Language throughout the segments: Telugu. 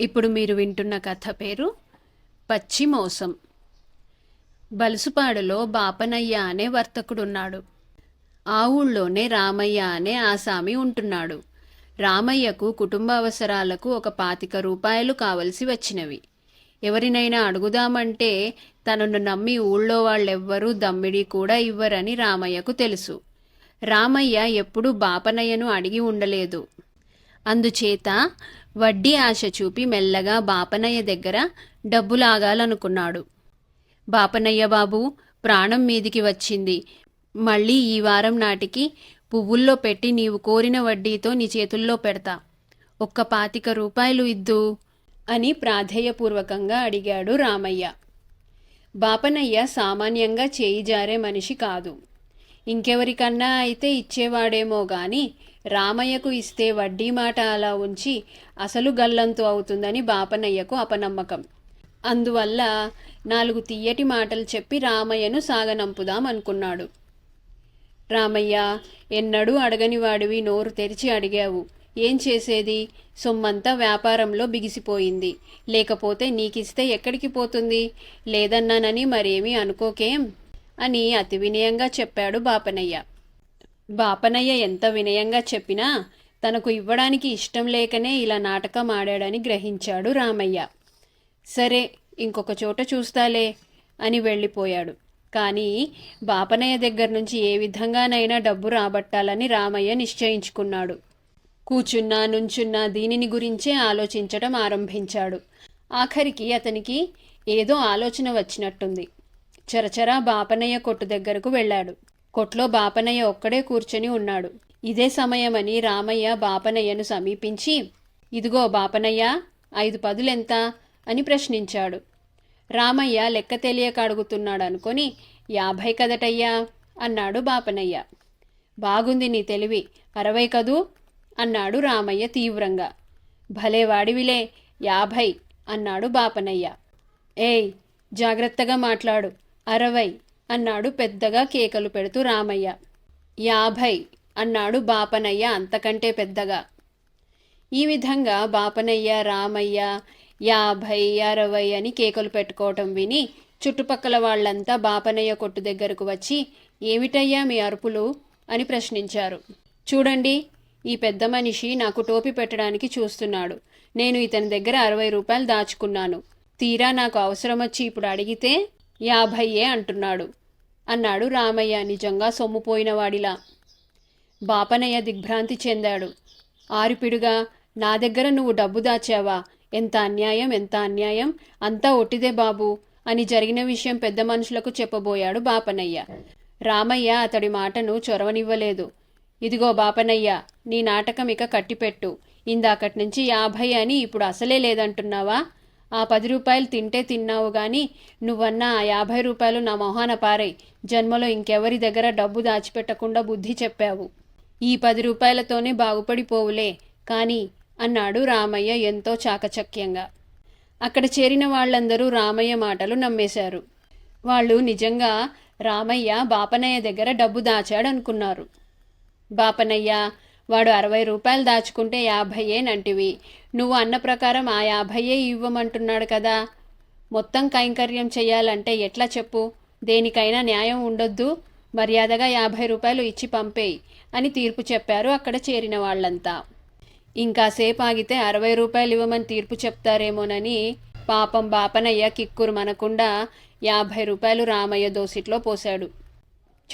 ఇప్పుడు మీరు వింటున్న కథ పేరు పచ్చి మోసం బలుసుపాడులో బాపనయ్య అనే వర్తకుడున్నాడు. ఆ ఊళ్ళోనే రామయ్య అనే ఆసామి ఉంటున్నాడు. రామయ్యకు కుటుంబ అవసరాలకు ఒక పాతిక రూపాయలు కావలసి వచ్చినవి. ఎవరినైనా అడుగుదామంటే తనను నమ్మి ఊళ్ళో వాళ్ళెవ్వరూ దమ్మిడి కూడా ఇవ్వరని రామయ్యకు తెలుసు. రామయ్య ఎప్పుడూ బాపనయ్యను అడిగి ఉండలేదు. అందుచేత వడ్డీ ఆశ చూపి మెల్లగా బాపనయ్య దగ్గర డబ్బు లాగాలనుకున్నాడు బాపనయ్య బాబు ప్రాణం మీదికి వచ్చింది. మళ్ళీ ఈ వారం నాటికి పువ్వుల్లో పెట్టి నీవు కోరిన వడ్డీతో నీ చేతుల్లో పెడతా. ఒక్క పాతిక రూపాయలు ఇద్దు అని ప్రాధేయపూర్వకంగా అడిగాడు రామయ్య. బాపనయ్య సామాన్యంగా చేయి జారే మనిషి కాదు. ఇంకెవరికన్నా అయితే ఇచ్చేవాడేమో గాని రామయ్యకు ఇస్తే వడ్డీ మాట అలా ఉంచి అసలు గల్లంతు అవుతుందని బాపనయ్యకు అపనమ్మకం. అందువల్ల నాలుగు తీయటి మాటలు చెప్పి రామయ్యను సాగనంపుదాం అనుకున్నాడు. రామయ్య ఎన్నడూ అడగని వాడివి నోరు తెరిచి అడిగావు. ఏం చేసేది? సొమ్మంతా వ్యాపారంలో బిగిసిపోయింది. లేకపోతే నీకిస్తే ఎక్కడికి పోతుంది? లేదన్నానని మరేమీ అనుకోకేం? అని అతి వినయంగా చెప్పాడు బాపనయ్య. బాపనయ్య ఎంత వినయంగా చెప్పినా తనకు ఇవ్వడానికి ఇష్టం లేకనే ఇలా నాటకం ఆడాడని గ్రహించాడు రామయ్య. సరే ఇంకొక చోట చూస్తాలే అని వెళ్ళిపోయాడు. కానీ బాపనయ్య దగ్గర నుంచి ఏ విధంగానైనా డబ్బు రాబట్టాలని రామయ్య నిశ్చయించుకున్నాడు. కూచున్నా నుంచున్నా దీనిని గురించే ఆలోచించటం ఆరంభించాడు. ఆఖరికి అతనికి ఏదో ఆలోచన వచ్చినట్టుంది. చరచరా బాపనయ్య కొట్టు దగ్గరకు వెళ్ళాడు. కొట్లో బాపనయ్య ఒక్కడే కూర్చొని ఉన్నాడు. ఇదే సమయమని రామయ్య బాపనయ్యను సమీపించి ఇదిగో బాపనయ్య ఐదు పదులెంత? అని ప్రశ్నించాడు. రామయ్య లెక్క తెలియక అడుగుతున్నాడు అనుకొని యాభై కదటయ్యా అన్నాడు బాపనయ్య. బాగుంది నీ తెలివి అరవై కదూ? అన్నాడు రామయ్య తీవ్రంగా. భలే వాడివిలే యాభై అన్నాడు బాపనయ్య. ఏయ్ జాగ్రత్తగా మాట్లాడు అరవై అన్నాడు పెద్దగా కేకలు పెడుతూ రామయ్య. యాభై అన్నాడు బాపనయ్య అంతకంటే పెద్దగా. ఈ విధంగా బాపనయ్య రామయ్య యాభై అరవై అని కేకలు పెట్టుకోవటం విని చుట్టుపక్కల వాళ్ళంతా బాపనయ్య కొట్టు దగ్గరకు వచ్చి ఏమిటయ్యా మీ అరుపులు? అని ప్రశ్నించారు. చూడండి ఈ పెద్ద మనిషి నాకు టోపీ పెట్టడానికి చూస్తున్నాడు. నేను ఇతని దగ్గర అరవై రూపాయలు దాచుకున్నాను. తీరా నాకు అవసరం వచ్చి ఇప్పుడు అడిగితే యాభైయే అంటున్నాడు. అన్నాడు రామయ్య నిజంగా సొమ్ముపోయినవాడిలా. బాపనయ్య దిగ్భ్రాంతి చెందాడు. ఆరిపిడుగా నా దగ్గర నువ్వు డబ్బు దాచావా? ఎంత అన్యాయం ఎంత అన్యాయం? అంతా ఒట్టిదే బాబు అని జరిగిన విషయం పెద్ద మనుషులకు చెప్పబోయాడు బాపనయ్య. రామయ్య అతడి మాటను చొరవనివ్వలేదు. ఇదిగో బాపనయ్య నీ నాటకం ఇక కట్టిపెట్టు. ఇందాకటి నుంచి యాభై అని ఇప్పుడు అసలే లేదంటున్నావా? ఆ పది రూపాయలు తింటే తిన్నావు కానీ నువ్వన్నా ఆ యాభై రూపాయలు నా మొహాన పారై జన్మలో ఇంకెవరి దగ్గర డబ్బు దాచిపెట్టకుండా బుద్ధి చెప్పావు. ఈ పది రూపాయలతోనే బాగుపడిపోవులే. కానీ అన్నాడు రామయ్య ఎంతో చాకచక్యంగా. అక్కడ చేరిన వాళ్ళందరూ రామయ్య మాటలు నమ్మేశారు. వాళ్ళు నిజంగా రామయ్య బాపనయ్య దగ్గర డబ్బు దాచాడనుకున్నారు. బాపనయ్య వాడు అరవై రూపాయలు దాచుకుంటే యాభైయే నంటివి. నువ్వు అన్న ప్రకారం ఆ యాభైయే ఇవ్వమంటున్నాడు కదా. మొత్తం కైంకర్యం చెయ్యాలంటే ఎట్లా చెప్పు? దేనికైనా న్యాయం ఉండొద్దు. మర్యాదగా యాభై రూపాయలు ఇచ్చి పంపేయి అని తీర్పు చెప్పారు అక్కడ చేరిన వాళ్ళంతా. ఇంకాసేపు ఆగితే అరవై రూపాయలు ఇవ్వమని తీర్పు చెప్తారేమోనని పాపం బాపనయ్య కిక్కురు మనకుండా యాభై రూపాయలు రామయ్య దోసిట్లో పోశాడు.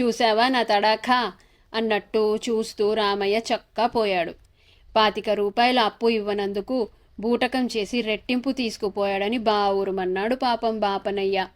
చూసావా నా తడాఖా? అన్నట్టు చూస్తూ రామయ్య చక్కా పోయాడు. పాతిక రూపాయల అప్పు ఇవ్వనందుకు బూటకం చేసి రెట్టింపు తీసుకుపోయాడని బావురుమన్నాడు పాపం బాపనయ్య.